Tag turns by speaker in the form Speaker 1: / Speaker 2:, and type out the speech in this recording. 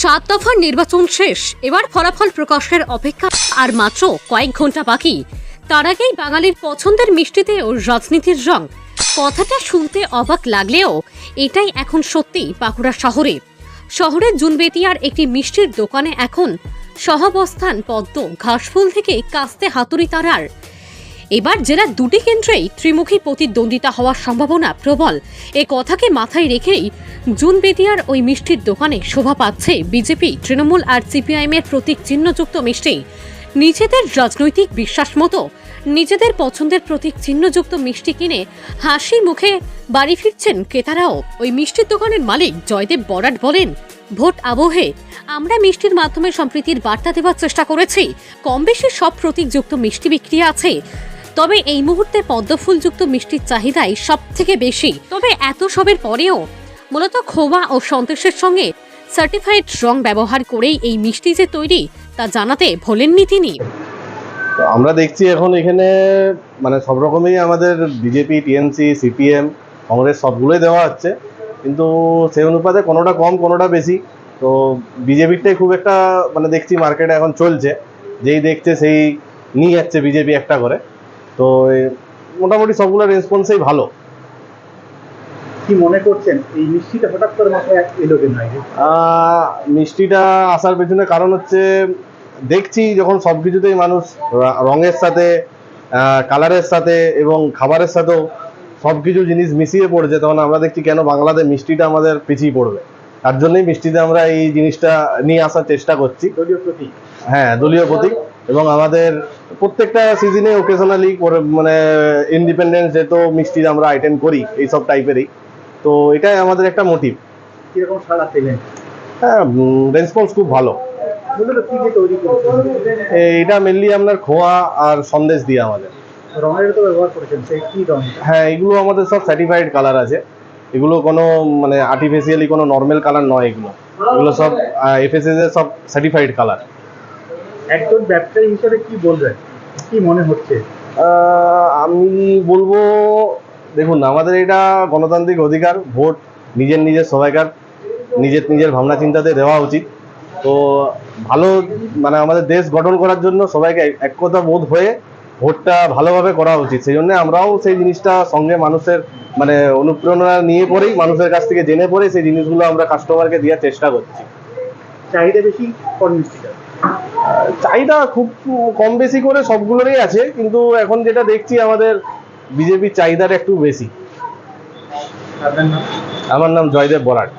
Speaker 1: সাত দফার নির্বাচন শেষ। এবার ফলাফল প্রকাশের অপেক্ষা আর মাত্র কয়েক ঘণ্টা বাকি। তার আগেই বাঙালির পছন্দের মিষ্টিতে ও রাজনীতির রং। কথাটা শুনতে অবাক লাগলেও এটাই এখন সত্যি বাঁকুড়া শহরে। শহরের জুনবেতিয়ার একটি মিষ্টির দোকানে এখন সহাবস্থান পদ্ম ঘাসফুল থেকে কাস্তে হাতুড়ি তারার। এবার জেলার দুটি কেন্দ্রেই ত্রিমুখী প্রতিদ্বন্দ্বিতা হওয়ার সম্ভাবনা প্রবল। এ কথাকে মাথায় রেখেই জুন বেদিয়ার ওই মিষ্টির দোকানে শোভা পাচ্ছে বিজেপি, তৃণমূল আর সিপিআইএম এর প্রতীক চিহ্নযুক্ত মিষ্টি। নিজেদের রাজনৈতিক বিশ্বাস মতো নিজেদের পছন্দের প্রতীক চিহ্নযুক্ত মিষ্টি কিনে হাসি মুখে বাড়ি ফিরছেন ক্রেতারাও। ওই মিষ্টির দোকানের মালিক জয়দেব বরাট বলেন, ভোট আবহে আমরা মিষ্টির মাধ্যমে সম্প্রীতির বার্তা দেওয়ার চেষ্টা করেছি। কম বেশি সব প্রতীকযুক্ত মিষ্টি বিক্রি আছে। তবে এই মুহূর্তে পদ্মফুলযুক্ত মিষ্টির চাহিদাই সব থেকে বেশি। তবে এত সবের পরেও মূলত খোয়া ও সন্দেশের সঙ্গে সার্টিফাইড রং ব্যবহার করেই এই মিষ্টি যে তৈরি, তা জানাতে ভোলেননি তিনি।
Speaker 2: আমরা দেখছি এখন এখানে মানে সব রকমই আমাদের বিজেপি টিএমসি সিপিএম কংগ্রেস সবগুলোই দেওয়া হচ্ছে। কিন্তু সেই অনুপাতে কোনোটা কম, কোনোটা বেশি। তো বিজেপিরটাই খুব একটা মানে দেখছি মার্কেটে এখন চলছে। যেই দেখছে সেই নিয়ে যাচ্ছে বিজেপি একটা করে। তো মোটামুটি সবগুলো রেসপন্সেই ভালো।
Speaker 3: কি মনে করছেন? এই মিষ্টিটা হঠাৎ করে মাথায় এলো কেন?
Speaker 2: মিষ্টিটা আসার পেছনে কারণ হচ্ছে দেখছি যখন সব কিছুতেই মানুষ রঙের সাথে কালারের সাথে এবং খাবারের সাথেও সব কিছু জিনিস মিশিয়ে পড়ছে তখন আমরা দেখছি কেন বাংলাতে মিষ্টিটা আমাদের পিছিয়ে পড়বে। তার জন্যই মিষ্টিতে আমরা এই জিনিসটা নিয়ে আসার চেষ্টা করছি।
Speaker 3: দলীয় প্রতীক।
Speaker 2: হ্যাঁ দলীয় প্রতীক এবং আমাদের প্রত্যেকটা সিজনে ওকেশনালি মানে ইন্ডিপেন্ডেন্স ডে তো মিষ্টির আমরা আইটেম করি এইসব টাইপেরই তো এটাই আমাদের একটা মোটিভ
Speaker 3: কীরকম সাড়া পেলেন?
Speaker 2: হ্যাঁ রেসপন্স খুব ভালো। এটা মেনলি আপনার খোয়া আর সন্দেশ দিয়ে আমাদের।
Speaker 3: রঙের তো ব্যবহার করেছেন সেই কি রং
Speaker 2: হ্যাঁ এগুলো আমাদের সব সার্টিফাইড কালার আছে। এগুলো কোনো মানে আর্টিফিশিয়ালি কোনো নর্মাল কালার নয় এগুলো। এগুলো সব এফএসএস এর সব সার্টিফাইড কালার
Speaker 3: একজন ব্যবসায়ী হিসেবে কি বলবেন? কি মনে হচ্ছে?
Speaker 2: আমি বলব দেখুন আমাদের এটা গণতান্ত্রিক অধিকার ভোট নিজের নিজের সবাইকার নিজের নিজের ভাবনা চিন্তাতে দেওয়া উচিত। তো ভালো মানে আমাদের দেশ গঠন করার জন্য সবাইকে এক- একতা বোধ হয়ে ভোটটা ভালোভাবে করা উচিত। সেই জন্য আমরাও সেই জিনিসটা সঙ্গে মানুষের মানে অনুপ্রেরণা নিয়ে পরেই মানুষের কাছ থেকে জেনে পরে সেই জিনিসগুলো আমরা কাস্টমারকে দেওয়ার চেষ্টা করছি।
Speaker 3: চাহিদা বেশি
Speaker 2: চাহিদা খুব কম বেশি করে সবগুলোরই আছে কিন্তু এখন যেটা দেখছি আমাদের বিজেপির চাহিদাটা একটু বেশি। আমার নাম জয়দেব বরাট।